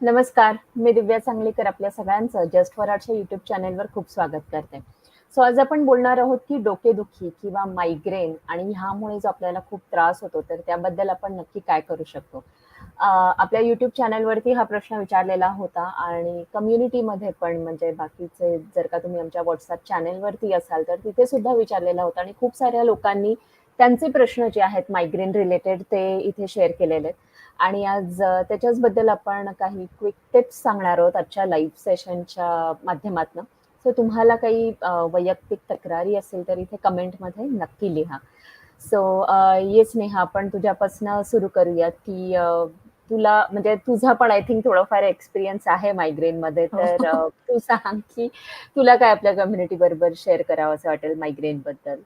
नमस्कार मी दिव्या सांगलीकर आपल्या सगळ्यांचं जस्ट फॉर आर्टच्या युट्यूब चॅनेलवर खूप स्वागत करते. सो आज आपण बोलणार आहोत की डोकेदुखी किंवा मायग्रेन आणि ह्यामुळे जो आपल्याला खूप त्रास होतो तर त्याबद्दल आपण नक्की काय करू शकतो? आपल्या युट्यूब चॅनलवरती हा प्रश्न विचारलेला होता आणि कम्युनिटीमध्ये पण म्हणजे बाकीचे जर का तुम्ही आमच्या व्हॉट्सअप चॅनलवरती असाल तर तिथे सुद्धा विचारलेला होता आणि खूप साऱ्या लोकांनी त्यांचे प्रश्न जे आहेत मायग्रेन रिलेटेड ते इथे शेअर केलेले आहेत. आणि आज त्याच्याच बद्दल आपण काही क्विक टिप्स सांगणार आहोत आजच्या लाईव्ह सेशनच्या माध्यमातून. सो तुम्हाला काही वैयक्तिक तक्रारी असेल तर इथे कमेंटमध्ये नक्की लिहा. सो येस नेहा आपण तुझ्यापासून सुरू करूयात की तुला म्हणजे तुझा पण आय थिंक थोडंफार एक्सपिरियन्स आहे मायग्रेन मध्ये. हो. तर तू सांग की तुला काय आपल्या कम्युनिटी बरोबर शेअर करावं असं वाटेल मायग्रेन बद्दल.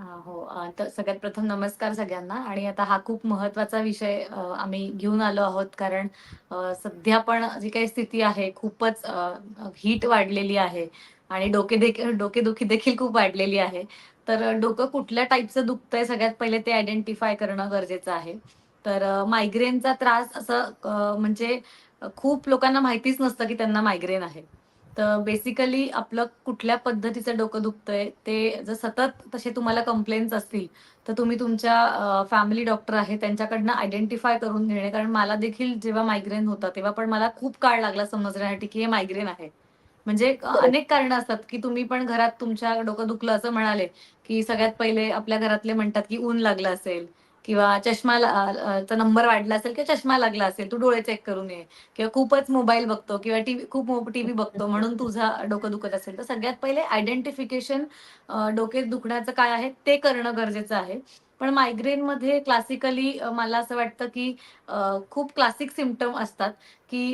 अ, हो. अ, तर सगळ्यात प्रथम नमस्कार सगळ्यांना आणि आता हा खूप महत्त्वाचा विषय अ, आम्ही घेऊन आलो आहोत कारण अ, सध्या पण जी काही स्थिती आहे खूपच अ, हीट वाढलेली आहे आणि डोके देखील डोकेदुखी देखील खूप वाढलेली आहे. तर अ, डोकं कुठल्या टाईपचं दुखतंय सगळ्यात पहिले ते आयडेंटिफाय करणं गरजेचं आहे. तर अ, मायग्रेनचा त्रास असं अ, म्हणजे अ, खूप लोकांना माहितीच नसतं की त्यांना मायग्रेन आहे. तर बेसिकली आपलं कुठल्या पद्धतीचं डोकं दुखतंय ते जर सतत तसे तुम्हाला कंप्लेंट्स असतील, तर तुम्ही तुमच्या फॅमिली डॉक्टर आहे त्यांच्याकडनं आयडेंटिफाय करून घेणे. कारण मला देखील जेव्हा मायग्रेन होतं, तेव्हा पण मला खूप काळ लागला समजण्यासाठी की हे मायग्रेन आहे. म्हणजे अनेक कारणं असतात, की तुम्ही पण घरात तुमच्या डोकं दुखलं असं म्हणाले, की सगळ्यात पहिले आपल्या घरातले म्हणतात, की ऊन लागलं असेल किंवा चष्मा चा नंबर वाढला असेल किंवा चष्मा लागला असेल, तू डोळे चेक करून ये किंवा खूपच मोबाईल बघतो किंवा टीव्ही खूप टीव्ही बघतो म्हणून तुझा डोकं दुखत असेल. तर सगळ्यात पहिले आयडेंटिफिकेशन डोके दुखण्याचं काय आहे ते करणं गरजेचं आहे. पण मायग्रेनमध्ये क्लासिकली मला असं वाटतं, की खूप क्लासिक सिम्प्टम असतात, की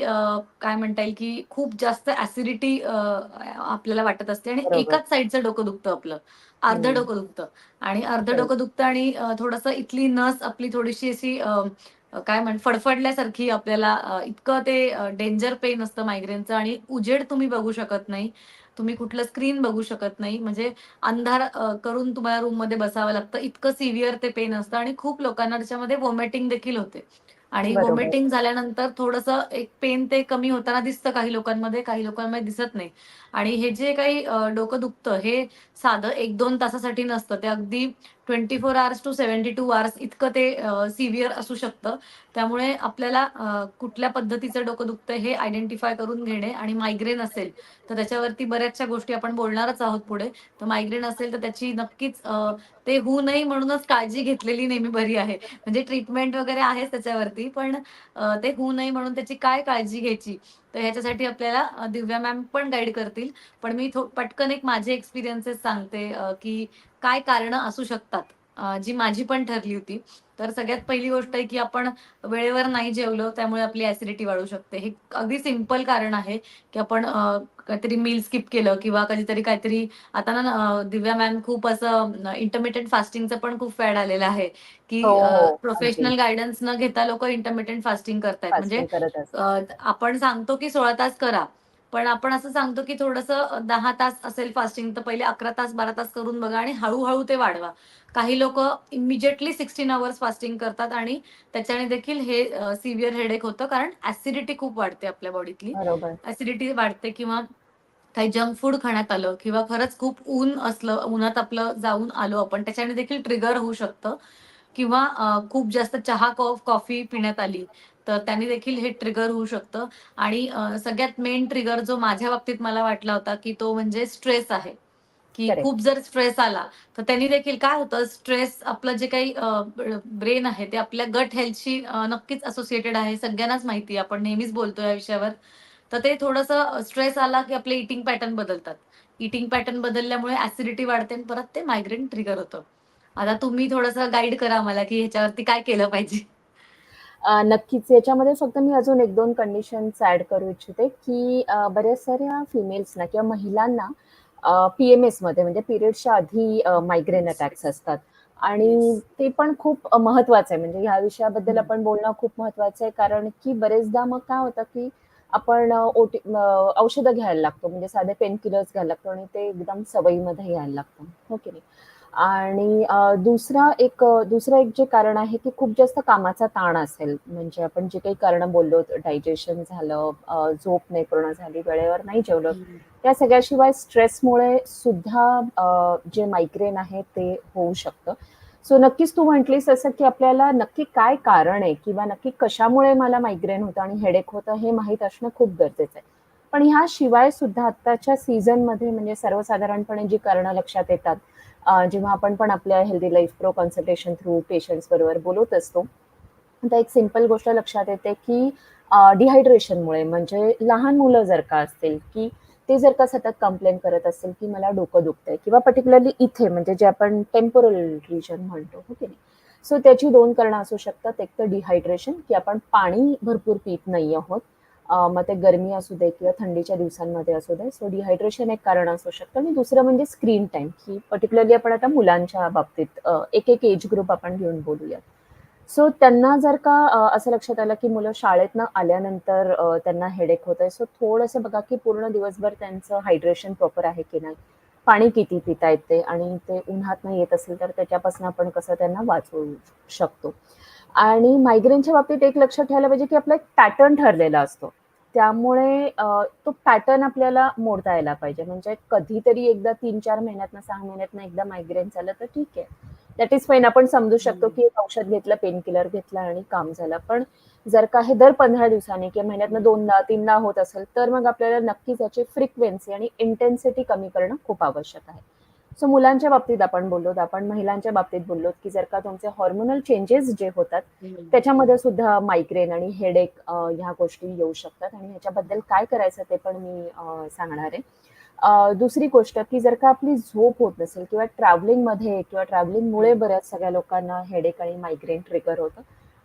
काय म्हणता येईल, की खूप जास्त ॲसिडिटी आपल्याला वाटत असते आणि एकाच साइडचं डोकं दुखतं आपलं. अर्धं डोकं दुखतं. आणि अर्धं डोकं दुखतं आणि थोडंसं इथली नस आपली थोडीशी अशी काय म्हण फडफडल्यासारखी आपल्याला इतकं ते डेंजर पेन असतं मायग्रेनचं आणि उजेड तुम्ही बघू शकत नाही. तुम्ही कुठलं स्क्रीन बघू शकत नाही. म्हणजे अंधार करून तुम्हाला रूममध्ये बसावं लागतं. इतकं सिव्हिअर ते पेन असतं आणि खूप लोकांना त्याच्यामध्ये व्हॉमिटिंग देखील होते. आणि व्हॉमिटिंग झाल्यानंतर थोडंसं एक पेन ते कमी होताना दिसतं काही लोकांमध्ये, काही लोकांमध्ये दिसत नाही. आणि हे जे काही डोकं दुखतं हे साधं 1-2 तासासाठी नसतं. ते अगदी twenty four hours to seventy two hours इतकं ते सिव्हिअर असू शकतं. त्यामुळे आपल्याला कुठल्या पद्धतीचं डोकं दुखतं हे आयडेंटिफाय करून घेणे आणि मायग्रेन असेल, तर त्याच्यावरती बऱ्याचशा गोष्टी आपण बोलणारच आहोत पुढे. तर मायग्रेन असेल तर त्याची नक्कीच ते होऊ नये म्हणूनच काळजी घेतलेली नेहमी बरी आहे. म्हणजे ट्रीटमेंट वगैरे आहेच त्याच्यावरती, पण ते होऊ नये म्हणून त्याची काय काळजी घ्यायची, तर ह्याच्यासाठी आपल्याला दिव्या मॅम पण गाईड करतील. पण मी पटकन एक माझे एक्सपिरियन्सेस सांगते की काय कारणं असू शकतात, जी माझी पण ठरली होती. तर सगळ्यात पहिली गोष्ट आहे, की आपण वेळेवर नाही जेवलो, त्यामुळे आपली ॲसिडिटी वाढू शकते. हे अगदी सिंपल कारण आहे, की आपण काहीतरी मील स्किप केलं किंवा कधीतरी काहीतरी आता ना दिव्या मॅम खूप असं इंटरमिटेंट फास्टिंगचं पण खूप फॅड आलेलं आहे, हो की अ, हो अगदी प्रोफेशनल गाईडन्स न घेता लोकं इंटरमिटेंट फास्टिंग करतायत. म्हणजे आपण सांगतो, की 16 तास करा. पण आपण असं सांगतो, की थोडंसं 10 तास असेल फास्टिंग, तर पहिले 11 तास, 12 तास करून बघा आणि हळू ते वाढवा. काही लोकं इमिडिएटली 16 अवर्स फास्टिंग करतात आणि त्याच्याने देखील हे सिव्हिअर हेडेक होतं कारण ॲसिडिटी खूप वाढते आपल्या बॉडीतली. ॲसिडिटी वाढते किंवा काही जंक फूड खाण्यात आलं किंवा खरंच खूप ऊन असलं, उन्हात आपलं जाऊन आलो आपण, त्याच्याने देखील ट्रिगर होऊ शकतं किंवा खूप जास्त चहा, कॉफ कॉफी पिण्यात आली, तर त्याने देखील हे ट्रिगर होऊ शकतं आणि सगळ्यात मेन ट्रिगर जो माझ्या बाबतीत मला वाटला होता, की तो म्हणजे स्ट्रेस आहे. की खूप जर स्ट्रेस आला, तर त्यांनी देखील काय होतं स्ट्रेस आपलं जे काही ब्रेन आहे ते आपल्या गट हेल्थशी नक्कीच असोसिएटेड आहे. सगळ्यांनाच माहिती. आपण नेहमीच बोलतो या विषयावर. तर ते थोडंसं स्ट्रेस आला की आपले ईटिंग पॅटर्न बदलतात. ईटिंग पॅटर्न बदलल्यामुळे ॲसिडिटी वाढते आणि परत ते मायग्रेन ट्रिगर होतं. आता तुम्ही थोडंसं गाईड करा मला, की ह्याच्यावरती काय केलं पाहिजे? अ, नक्कीच. याच्यामध्ये फक्त मी अजून 1-2 कंडिशन्स ॲड करू इच्छिते, की बऱ्याच साऱ्या फिमेल्सना किंवा महिलांना अ, पी-एम-एसमध्ये म्हणजे पिरियड्सच्या आधी मायग्रेन अटॅक्स असतात. आणि ते पण खूप अ, महत्त्वाचं आहे. म्हणजे ह्या विषयाबद्दल. आपण बोलणं खूप महत्त्वाचं आहे. कारण की बरेचदा मग काय होतं, की आपण ओटी औषधं घ्यायला लागतो. म्हणजे साधे पेन किलर्स घ्यायला लागतो आणि ते एकदम सवयीमध्ये यायला लागतं. हो की नाही? आणि दुसरा एक दुसरं एक जे कारण आहे की खूप जास्त कामाचा ताण असेल म्हणजे आपण जे काही कारणं बोललो डायजेशन झालं, झोप नाही पूर्ण झाली, वेळेवर नाही जेवलं. त्या सगळ्याशिवाय स्ट्रेसमुळे सुद्धा जे मायग्रेन आहे ते होऊ शकतं. सो नक्कीच तू म्हटलीस असं की आपल्याला नक्की काय कारण आहे किंवा नक्की कशामुळे मला मायग्रेन होतं आणि हेडेक होतं हे माहीत असणं खूप गरजेचं आहे. पण ह्याशिवाय सुद्धा आत्ताच्या सीझनमध्ये म्हणजे सर्वसाधारणपणे जी कारणं लक्षात येतात जेव्हा आपण पण आपल्या healthy life pro consultation through patients बरोबर बोलत असतो. आता एक सिंपल गोष्ट लक्षात येते की डिहायड्रेशनमुळे म्हणजे लहान मुलं जर का असतील की ते जर का सतत कंप्लेन करत असेल की मला डोकं दुखतंय किंवा पर्टिक्युलरली इथे म्हणजे जे आपण टेम्पोरल रिजन म्हणतो, हो की नाही? सो त्याची दोन कारणं असू शकतात. एक तर डिहायड्रेशन की आपण पाणी भरपूर पीत नाही आहोत. मग ते गरमी असू दे किंवा थंडीच्या दिवसांमध्ये असू दे. सो डिहायड्रेशन एक कारण असू शकतं आणि दुसरं म्हणजे स्क्रीन टाईम की पर्टिक्युलरली आपण आता मुलांच्या बाबतीत एक-एक एज ग्रुप आपण घेऊन बोलूया. सो त्यांना जर का असं लक्षात आलं की मुलं शाळेतनं आल्यानंतर त्यांना हेडेक होतंय. सो थोडंसं बघा की पूर्ण दिवसभर त्यांचं हायड्रेशन प्रॉपर आहे की नाही? पाणी किती पिता ते आणि ते उन्हात नाही येत असेल तर त्याच्यापासून आपण कसं त्यांना वाचवू शकतो. आणि मायग्रेनच्या बाबतीत एक लक्षात ठेवायला पाहिजे की आपला एक पॅटर्न ठरलेला असतो. त्यामुळे तो पॅटर्न आपल्याला मोडता यायला पाहिजे. म्हणजे कधीतरी एकदा 3-4 महिन्यातनं, सहा महिन्यातनं एकदा मायग्रेन झालं तर ठीक आहे. दॅट इज फाईन आपण समजू शकतो की एक औषध घेतलं, पेन किलर घेतला आणि काम झालं. पण जर का हे दर 15 दिवसांनी किंवा महिन्यातनं दोनदा तीनदा होत असेल, तर मग आपल्याला नक्कीच याची फ्रिक्वेन्सी आणि इंटेन्सिटी कमी करणं खूप आवश्यक आहे. सो मुलांच्या बाबतीत आपण बोललोत, आपण महिलांच्या बाबतीत बोललोत की जर का तुमचे हार्मोनल चेंजेस जे होतात. त्याच्यामध्ये सुद्धा मायग्रेन आणि हेडेक ह्या गोष्टी येऊ शकतात आणि ह्याच्याबद्दल काय करायचं ते पण मी सांगणार आहे. दुसरी गोष्ट की जर का आपली झोप होत नसेल किंवा ट्रॅव्हलिंगमध्ये किंवा ट्रॅव्हलिंगमुळे. बऱ्याच सगळ्या लोकांना हेडेक आणि मायग्रेन ट्रिगर होतं.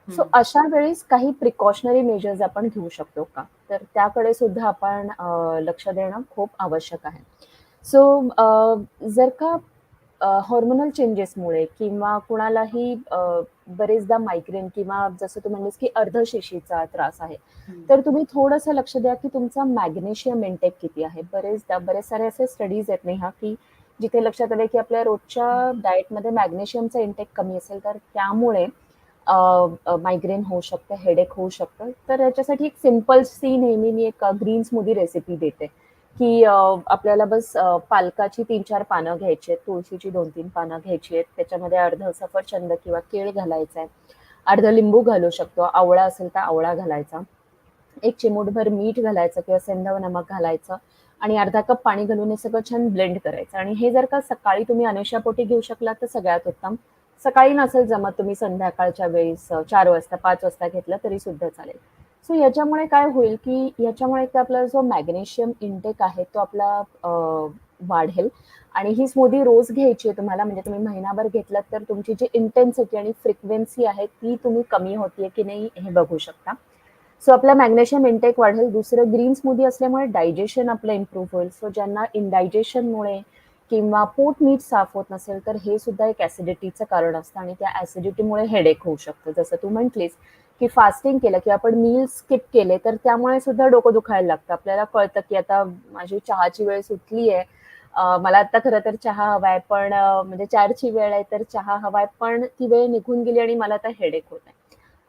सो. अशा वेळेस काही प्रिकॉशनरी मेजर्स आपण घेऊ शकतो का? तर त्याकडे सुद्धा आपण लक्ष देणं खूप आवश्यक आहे. सो अ, जर का अ, हार्मोनल चेंजेसमुळे किंवा कुणालाही अ, बरेचदा मायग्रेन किंवा जसं तू म्हणलीस की अर्धशिशीचा त्रास आहे. हं. तर तुम्ही थोडंसं लक्ष द्या की तुमचा मॅग्नेशियम इंटेक किती आहे. बरेचदा बरेच सारे असे स्टडीज आहेत नेहा की जिथे लक्षात आलंय की आपल्या रोजच्या डायटमध्ये मॅग्नेशियमचा इंटेक कमी असेल तर त्यामुळे अ, अ, मायग्रेन होऊ शकतं, हेडेक होऊ शकतं. तर याच्यासाठी एक सिंपलसी नेहमी मी एक ग्रीन स्मूदी रेसिपी देते की आपल्याला बस पालकाची 3-4 पानं घ्यायची आहेत, तुळशीची 2-3 पानं घ्यायची आहेत. त्याच्यामध्ये अर्ध सफरचंद किंवा केळ घालायचा आहे. अर्ध लिंबू घालू शकतो. आवळा असेल तर आवळा घालायचा. एक चिमूटभर मीठ घालायचं किंवा सेंधव नमक घालायचं आणि अर्धा कप पाणी घालून हे सगळं छान ब्लेंड करायचं आणि हे जर का सकाळी तुम्ही अनुशापोटी घेऊ शकलात तर सगळ्यात उत्तम. सकाळी नसेल जमत तुम्ही संध्याकाळच्या वेळेस चार वाजता, पाच वाजता घेतलं तरी सुद्धा चालेल. सो याच्यामुळे काय होईल की याच्यामुळे एक आपला जो मॅग्नेशियम इंटेक आहे तो आपला वाढेल आणि ही स्मूदी रोज घ्यायची आहे तुम्हाला म्हणजे तुम्ही महिनाभर घेतलात तर तुमची जी इंटेन्सिटी आणि फ्रिक्वेन्सी आहे ती तुम्ही कमी होतीये की नाही हे बघू शकता. सो आपला मॅग्नेशियम इंटेक वाढेल. दुसरं ग्रीन स्मूदी असल्यामुळे डायजेशन आपलं इम्प्रूव्ह होईल. सो ज्यांना इनडायजेशनमुळे किंवा पोट नीट साफ होत नसेल तर हे सुद्धा एक ॲसिडिटीचं कारण असतं आणि त्या ॲसिडिटीमुळे हेडेक होऊ शकतं. जसं तू म्हटलीस की फास्टिंग केलं किंवा आपण मील स्किप केले तर त्यामुळे सुद्धा डोकं दुखायला लागतं. आपल्याला कळतं की आता माझी चहाची वेळ सुटली आहे. मला आता खरं तर चहा हवाय पण म्हणजे चारची वेळ आहे तर चहा हवाय पण ती वेळ निघून गेली आणि मला आता हेडेक होत आहे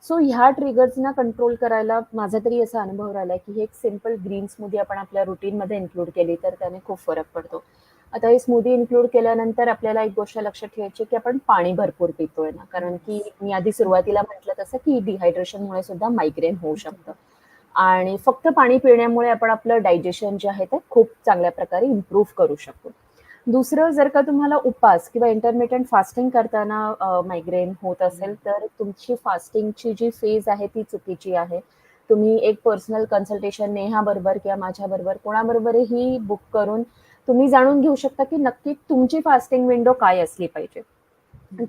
सो ह्या ट्रिगर्सना कंट्रोल करायला माझा तरी असा अनुभव राहिला की हे एक सिंपल ग्रीन स्मूदी आपण आपल्या रुटीनमध्ये इन्क्लूड केली तर त्याने खूप फरक पडतो. आता हे स्मूदी इन्क्लूड केल्यानंतर आपल्याला एक गोष्ट लक्षात ठेवायची की आपण पाणी भरपूर पितोय ना, कारण की मी आधी सुरुवातीला म्हटलं तसं की डिहायड्रेशनमुळे सुद्धा मायग्रेन होऊ शकतं आणि फक्त पाणी पिण्यामुळे आपण आपलं डायजेशन जे आहे ते खूप चांगल्या प्रकारे इम्प्रूव्ह करू शकतो. दुसरं जर का तुम्हाला उपास किंवा इंटरमिटेंट फास्टिंग करताना मायग्रेन होत असेल तर तुमची फास्टिंगची जी फेज आहे ती चुकीची आहे. तुम्ही एक पर्सनल कन्सल्टेशन नेहा बरोबर किंवा माझ्याबरोबर कोणाबरोबरही बुक करून तुम्ही जाणून घेऊ शकता की नक्की तुमची फास्टिंग विंडो काय असली पाहिजे.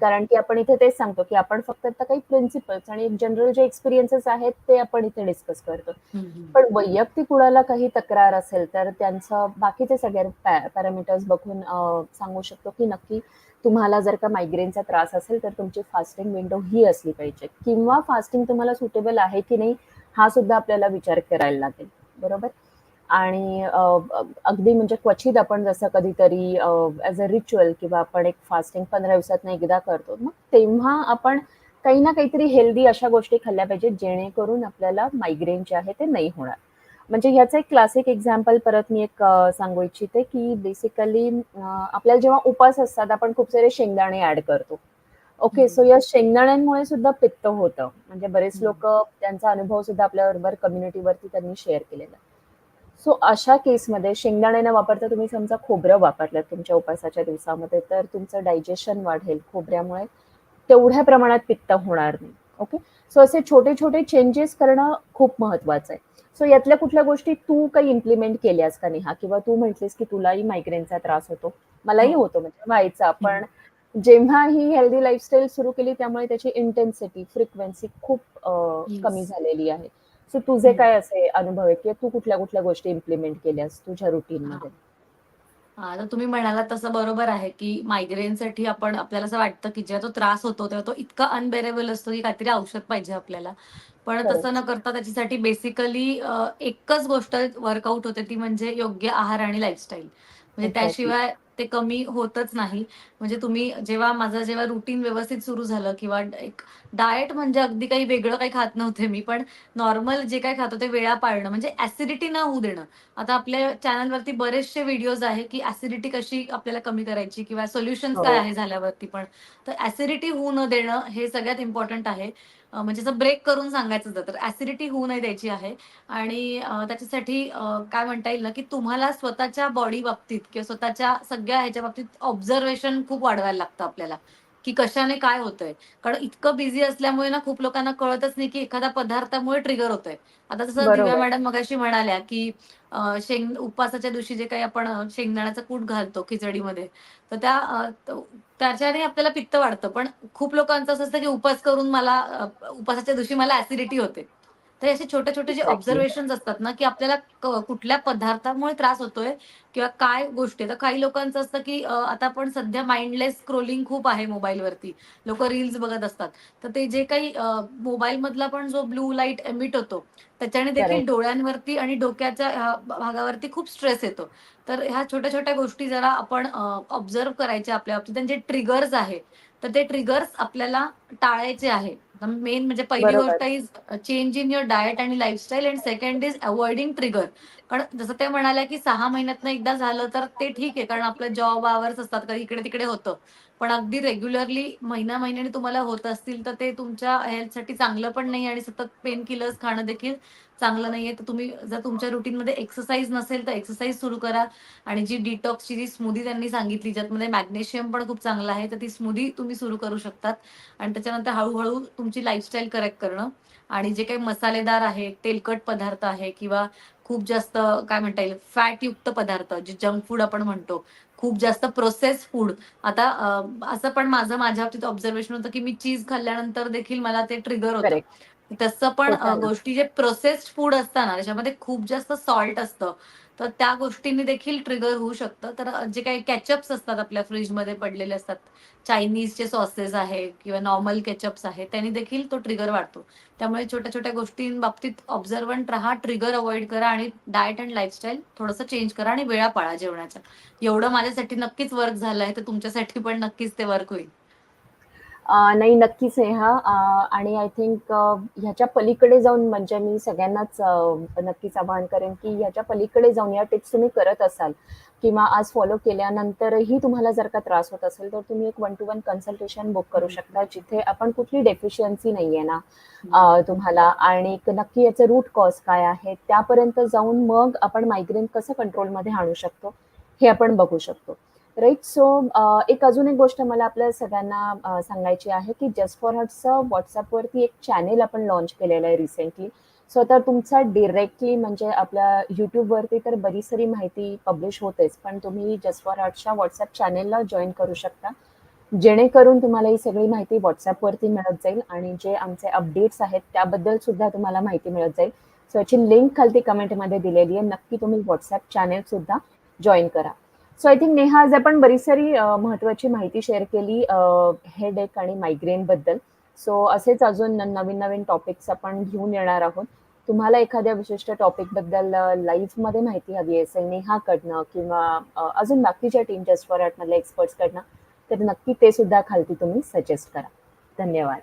कारण की आपण इथे तेच सांगतो की आपण फक्त आता काही प्रिन्सिपल्स आणि जनरल जे एक्सपिरियन्सेस आहेत ते आपण इथे डिस्कस करतो. पण वैयक्तिक कुणाला काही तक्रार असेल तर त्यांचं बाकीचे सगळे पॅरामीटर्स बघून सांगू शकतो की नक्की तुम्हाला जर का मायग्रेनचा त्रास असेल तर तुमची फास्टिंग विंडो ही असली पाहिजे किंवा फास्टिंग तुम्हाला सुटेबल आहे की नाही हा सुद्धा आपल्याला विचार करायला लागेल. बरोबर? आणि अगदी म्हणजे क्वचित आपण जसं कधीतरी ॲज अ रिच्युअल किंवा आपण एक फास्टिंग 15 दिवसातनं एकदा करतो. मग तेव्हा आपण काही ना काहीतरी हेल्दी अशा गोष्टी खाल्ल्या पाहिजेत, जेणेकरून आपल्याला मायग्रेन जे आहे ते नाही होणार. म्हणजे ह्याचं एक क्लासिक एक्झाम्पल परत मी एक सांगू इच्छिते, की बेसिकली आपल्याला जेव्हा उपास असतात, आपण खूप सारे शेंगदाणे ॲड करतो. Okay, so. या शेंगदाण्यांमुळे सुद्धा पित्त होतं. म्हणजे बरेच. लोकं त्यांचा अनुभव सुद्धा आपल्याबरोबर कम्युनिटीवरती त्यांनी शेअर केलेला. सो अशा केसमध्ये शेंगदाणे न वापरता तुम्ही समजा खोबरं वापरलत तुमच्या उपासाच्या दिवसामध्ये, तर तुमचं डायजेशन वाढेल. खोबऱ्यामुळे तेवढ्या प्रमाणात पित्त होणार नाही. ओके. सो असे छोटे-छोटे चेंजेस करणं खूप महत्वाचं आहे. सो यातल्या कुठल्या गोष्टी तू काही इम्प्लिमेंट केल्यास का नेहा? किंवा तू म्हटलीस, की तुलाही मायग्रेनचा त्रास होतो. मलाही हो. होतो म्हणजे व्हायचा. पण जेव्हा ही हेल्दी लाईफस्टाईल सुरू केली, त्यामुळे त्याची इंटेन्सिटी, फ्रिक्वेन्सी खूप कमी. झालेली आहे. सो तुझे. काय असे अनुभव आहेत किंवा तू कुठल्या-कुठल्या गोष्टी इम्प्लिमेंट केल्यास तुझ्या हां. रुटीनमध्ये? हां, तर तुम्ही म्हणालात तसं बरोबर आहे, की मायग्रेनसाठी आपण आपल्याला असं वाटतं, की जेव्हा तो त्रास होतो, तेव्हा तो इतका अनबेअरेबल असतो, की काहीतरी औषध पाहिजे आपल्याला. पण तसं न. करता त्याच्यासाठी बेसिकली एकच गोष्ट वर्कआउट होते, ती म्हणजे योग्य आहार आणि लाईफस्टाईल. म्हणजे. त्याशिवाय ते कमी होतच नाही. म्हणजे तुम्ही जेव्हा माझं जेव्हा रुटीन व्यवस्थित सुरू झालं किंवा एक डायट म्हणजे अगदी काही वेगळं काही खात नव्हते मी, पण नॉर्मल जे काही खातो ते वेळा पाळणं, म्हणजे ॲसिडिटी न होऊ देणं. आता आपल्या चॅनलवरती बरेचसे व्हिडिओज आहे, की ॲसिडिटी कशी आपल्याला कमी करायची किंवा सोल्युशन्स काय हो. आहे झाल्यावरती पण. तर ॲसिडिटी होऊ न देणं हे सगळ्यात इम्पोर्टंट आहे. म्हणजे जर ब्रेक करून सांगायचं तर ऍसिडिटी होऊ नाही द्यायची आहे. आणि त्याच्यासाठी काय म्हणता येईल ना, की तुम्हाला स्वतःच्या बॉडी बाबतीत किंवा स्वतःच्या सगळ्या ह्याच्या बाबतीत ऑब्झर्वेशन खूप वाढवायला लागतं आपल्याला, की कशाने काय होतंय. कारण इतकं बिझी असल्यामुळे ना खूप लोकांना कळतच नाही, की एखाद्या पदार्थामुळे ट्रिगर होतंय. आता जसं दिव्या. मॅडम मगाशी म्हणाल्या, की शेंग उपवासाच्या दिवशी जे काही आपण शेंगदाण्याचं कूट घालतो खिचडीमध्ये, तर त्या त्याच्याने आपल्याला पित्त वाढतं. पण खूप लोकांचं असं असतं, की उपवास करून मला उपवासाच्या दिवशी मला ॲसिडिटी होते. तर असे छोटे-छोटे जे एक्झॅक्टली. ऑब्झर्वेशन्स असतात ना, की आपल्याला कुठल्या पदार्थामुळे त्रास होतोय किंवा काय गोष्टी आहे. तर काही लोकांचं असतं, की आता आपण सध्या माइंडलेस स्क्रोलिंग खूप आहे मोबाईलवरती. लोकं रील्स बघत असतात. तर ते जे काही अ, मोबाईलमधला पण जो ब्लू लाइट एमिट होतो, त्याच्याने देखील. डोळ्यांवरती आणि डोक्याच्या भागावरती खूप स्ट्रेस येतो. तर ह्या छोट्या-छोट्या गोष्टी जरा आपण अ, ऑब्झर्व्ह करायच्या आपल्या बाबतीत जे ट्रिगर्स आहे, तर ते ट्रिगर्स आपल्याला टाळायचे आहे. मेन म्हणजे पहिली. गोष्ट is change in your diet आणि lifestyle and second is avoiding trigger. कारण जसं त्या म्हणाल्या, की 6 महिन्यातनं एकदा झालं तर ते ठीक आहे. कारण आपलं जॉब आवर्स असतात, कधी इकडे-तिकडे होतं. पण अगदी रेग्युलरली महिना-महिन्याने तुम्हाला होत असतील, तर ते तुमच्या हेल्थसाठी चांगलं पण नाही आणि सतत पेन किलर्स खाणं देखील चांगलं नाहीये. तर तुम्ही जर तुमच्या रुटीनमध्ये एक्सरसाइज नसेल, तर एक्सरसाइज सुरू करा. आणि जी डिटॉक्सची जी स्मूदी त्यांनी सांगितली, ज्यामध्ये मॅग्नेशियम पण खूप चांगलं आहे, तर ती स्मूदी तुम्ही सुरू करू शकतात. आणि त्याच्यानंतर हळूहळू तुमची लाईफस्टाईल करेक्ट करणं. आणि जे काही मसालेदार आहे, तेलकट पदार्थ आहे किंवा खूप जास्त काय म्हणता येईल फॅटयुक्त पदार्थ, जे जंक फूड आपण म्हणतो, खूप जास्त प्रोसेस्ड फूड. आता असं पण माझं माझ्या बाबतीत ऑब्झर्वेशन होतं, की मी चीज खाल्ल्यानंतर देखील मला ते ट्रिगर होतं. तसं पण. गोष्टी जे प्रोसेस्ड फूड असतं ना, त्याच्यामध्ये खूप जास्त सॉल्ट असतं. तर त्या गोष्टींनी देखील ट्रिगर होऊ शकतं. तर जे काही केचअप्स असतात आपल्या फ्रीजमध्ये पडलेले असतात, चायनीजचे सॉसेस आहे किंवा नॉर्मल केचअप्स आहे, त्यांनी देखील तो ट्रिगर वाढतो. त्यामुळे छोट्या-छोट्या गोष्टींबाबतीत ऑब्झर्वंट राहा, ट्रिगर अवॉइड करा आणि डायट अँड लाईफस्टाईल थोडंसं चेंज करा आणि वेळा पाळा जेवणाच्या. एवढं माझ्यासाठी नक्कीच वर्क झालंय, तर तुमच्यासाठी पण नक्कीच ते वर्क होईल. नाही नक्कीच नेहा आणि आय थिंक ह्याच्या पलीकडे जाऊन म्हणजे मी सगळ्यांनाच नक्कीच आवाहन करेन, की ह्याच्या पलीकडे जाऊन या टिप्स तुम्ही करत असाल किंवा आज फॉलो केल्यानंतरही तुम्हाला जर का त्रास होत असेल, तर तुम्ही एक one to one consultation book करू शकता, जिथे आपण कुठली डेफिशियन्सी नाहीये ना हं. अ, तुम्हाला आणि नक्की याचं रूट कॉज काय आहे, त्यापर्यंत जाऊन मग आपण मायग्रेन कसं कंट्रोलमध्ये आणू शकतो, हे आपण बघू शकतो. राईट सो uh, एक अजून एक गोष्ट मला आपल्या सगळ्यांना सांगायची आहे, की जस्ट फॉर हटचं व्हॉट्सअपवरती एक चॅनेल आपण लॉन्च केलेलं आहे रिसेंटली. सो आता तुमचा डिरेक्टली म्हणजे आपल्या यूट्यूबवरती तर बरीच सारी माहिती पब्लिश होतेच, पण तुम्ही जस्ट फॉर हटच्या व्हॉट्सअप चॅनेलला जॉईन करू शकता. जेणेकरून तुम्हाला ही सगळी माहिती व्हॉट्सअपवरती मिळत जाईल आणि जे आमचे अपडेट्स आहेत, त्याबद्दल सुद्धा तुम्हाला माहिती मिळत जाईल. सो याची लिंक खालती कमेंटमध्ये दिलेली आहे. नक्की तुम्ही व्हॉट्सअप चॅनेल सुद्धा करा. सो आय थिंक नेहा आज आपण बरीच सारी महत्वाची महत्त्वाची माहिती शेअर केली हेड हेडेक आणि मायग्रेनबद्दल. सो असेच अजून नवीन-नवीन टॉपिक्स आपण घेऊन येणार आहोत. तुम्हाला एखाद्या विशिष्ट टॉपिकबद्दल लाईव्हमध्ये माहिती हवी असेल नेहाकडनं किंवा अजून बाकीच्या टीम जस्ट फॉर आर्ट मधल्या एक्सपर्ट्स कडनं तर नक्की ते सुद्धा खालती तुम्ही सजेस्ट करा धन्यवाद